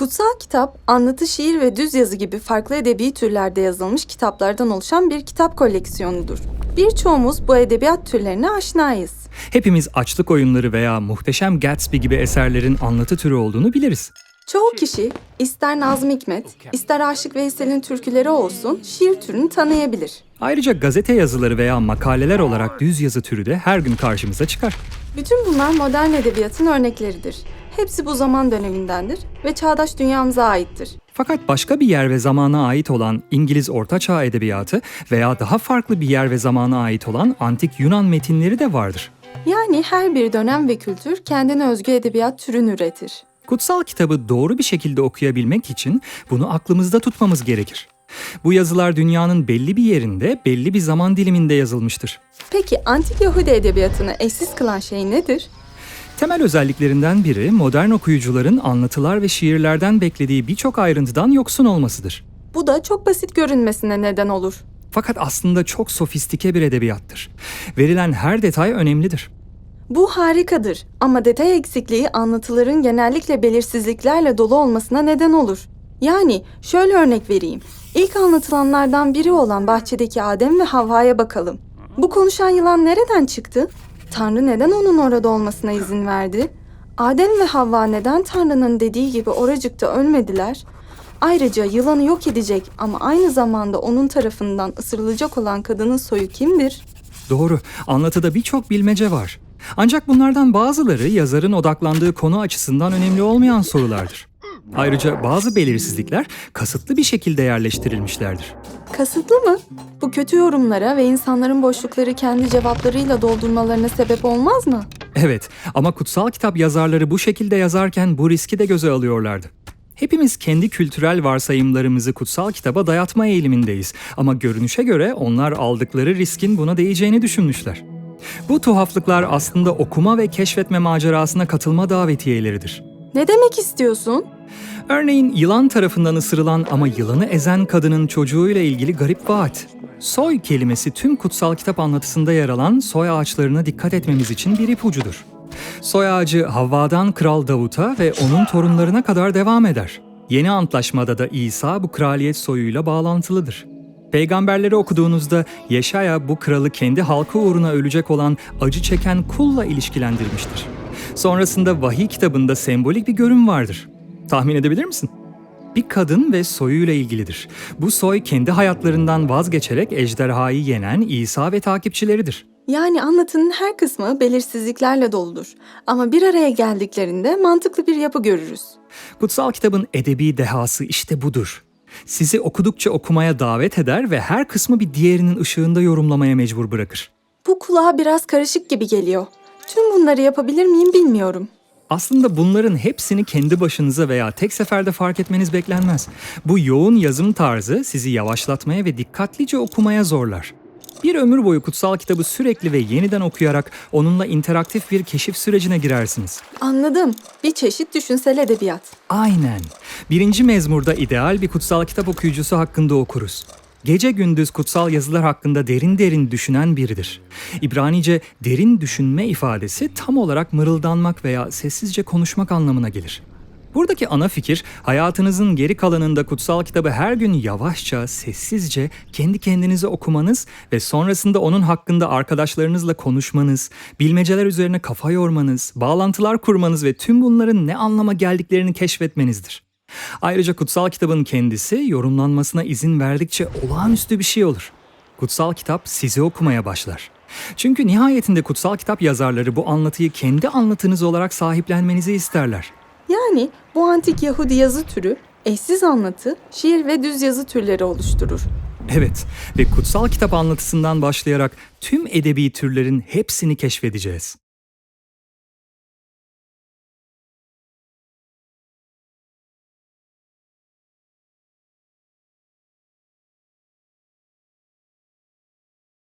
Kutsal kitap, anlatı, şiir ve düz yazı gibi farklı edebi türlerde yazılmış kitaplardan oluşan bir kitap koleksiyonudur. Birçoğumuz bu edebiyat türlerine aşinayız. Hepimiz açlık oyunları veya Muhteşem Gatsby gibi eserlerin anlatı türü olduğunu biliriz. Çoğu kişi ister Nazım Hikmet, ister Aşık Veysel'in türküleri olsun şiir türünü tanıyabilir. Ayrıca gazete yazıları veya makaleler olarak düz yazı türü de her gün karşımıza çıkar. Bütün bunlar modern edebiyatın örnekleridir. Hepsi bu zaman dönemindendir ve çağdaş dünyamıza aittir. Fakat başka bir yer ve zamana ait olan İngiliz Ortaçağ Edebiyatı veya daha farklı bir yer ve zamana ait olan antik Yunan metinleri de vardır. Yani her bir dönem ve kültür kendine özgü edebiyat türünü üretir. Kutsal kitabı doğru bir şekilde okuyabilmek için bunu aklımızda tutmamız gerekir. Bu yazılar dünyanın belli bir yerinde, belli bir zaman diliminde yazılmıştır. Peki antik Yahudi edebiyatını eşsiz kılan şey nedir? Temel özelliklerinden biri modern okuyucuların anlatılar ve şiirlerden beklediği birçok ayrıntıdan yoksun olmasıdır. Bu da çok basit görünmesine neden olur. Fakat aslında çok sofistike bir edebiyattır. Verilen her detay önemlidir. Bu harikadır ama detay eksikliği anlatıların genellikle belirsizliklerle dolu olmasına neden olur. Yani şöyle örnek vereyim. İlk anlatılanlardan biri olan bahçedeki Adem ve Havva'ya bakalım. Bu konuşan yılan nereden çıktı? Tanrı neden onun orada olmasına izin verdi? Adem ve Havva neden Tanrı'nın dediği gibi oracıkta ölmediler? Ayrıca yılanı yok edecek ama aynı zamanda onun tarafından ısırılacak olan kadının soyu kimdir? Doğru, anlatıda birçok bilmece var. Ancak bunlardan bazıları yazarın odaklandığı konu açısından önemli olmayan sorulardır. Ayrıca bazı belirsizlikler kasıtlı bir şekilde yerleştirilmişlerdir. Kasıtlı mı? Bu kötü yorumlara ve insanların boşlukları kendi cevaplarıyla doldurmalarına sebep olmaz mı? Evet ama kutsal kitap yazarları bu şekilde yazarken bu riski de göze alıyorlardı. Hepimiz kendi kültürel varsayımlarımızı kutsal kitaba dayatma eğilimindeyiz ama görünüşe göre onlar aldıkları riskin buna değeceğini düşünmüşler. Bu tuhaflıklar aslında okuma ve keşfetme macerasına katılma davetiyeleridir. Ne demek istiyorsun? Örneğin yılan tarafından ısırılan ama yılanı ezen kadının çocuğuyla ilgili garip vaat. Soy kelimesi tüm kutsal kitap anlatısında yer alan soy ağaçlarına dikkat etmemiz için bir ipucudur. Soy ağacı Havva'dan Kral Davut'a ve onun torunlarına kadar devam eder. Yeni antlaşmada da İsa bu kraliyet soyuyla bağlantılıdır. Peygamberleri okuduğunuzda Yeşaya bu kralı kendi halkı uğruna ölecek olan acı çeken kulla ilişkilendirmiştir. Sonrasında vahiy kitabında sembolik bir görüm vardır. Tahmin edebilir misin? Bir kadın ve soyuyla ilgilidir. Bu soy kendi hayatlarından vazgeçerek ejderhayı yenen İsa ve takipçileridir. Yani anlatının her kısmı belirsizliklerle doludur. Ama bir araya geldiklerinde mantıklı bir yapı görürüz. Kutsal kitabın edebi dehası işte budur. Sizi okudukça okumaya davet eder ve her kısmı bir diğerinin ışığında yorumlamaya mecbur bırakır. Bu kulağa biraz karışık gibi geliyor. Tüm bunları yapabilir miyim bilmiyorum. Aslında bunların hepsini kendi başınıza veya tek seferde fark etmeniz beklenmez. Bu yoğun yazım tarzı sizi yavaşlatmaya ve dikkatlice okumaya zorlar. Bir ömür boyu kutsal kitabı sürekli ve yeniden okuyarak onunla interaktif bir keşif sürecine girersiniz. Anladım. Bir çeşit düşünsel edebiyat. Aynen. Birinci mezmurda ideal bir kutsal kitap okuyucusu hakkında okuruz. Gece gündüz kutsal yazılar hakkında derin derin düşünen biridir. İbranice derin düşünme ifadesi tam olarak mırıldanmak veya sessizce konuşmak anlamına gelir. Buradaki ana fikir hayatınızın geri kalanında kutsal kitabı her gün yavaşça, sessizce kendi kendinize okumanız ve sonrasında onun hakkında arkadaşlarınızla konuşmanız, bilmeceler üzerine kafa yormanız, bağlantılar kurmanız ve tüm bunların ne anlama geldiklerini keşfetmenizdir. Ayrıca kutsal kitabın kendisi yorumlanmasına izin verdikçe olağanüstü bir şey olur. Kutsal kitap sizi okumaya başlar. Çünkü nihayetinde kutsal kitap yazarları bu anlatıyı kendi anlatınız olarak sahiplenmenizi isterler. Yani bu antik Yahudi yazı türü eşsiz anlatı, şiir ve düz yazı türleri oluşturur. Evet ve kutsal kitap anlatısından başlayarak tüm edebi türlerin hepsini keşfedeceğiz.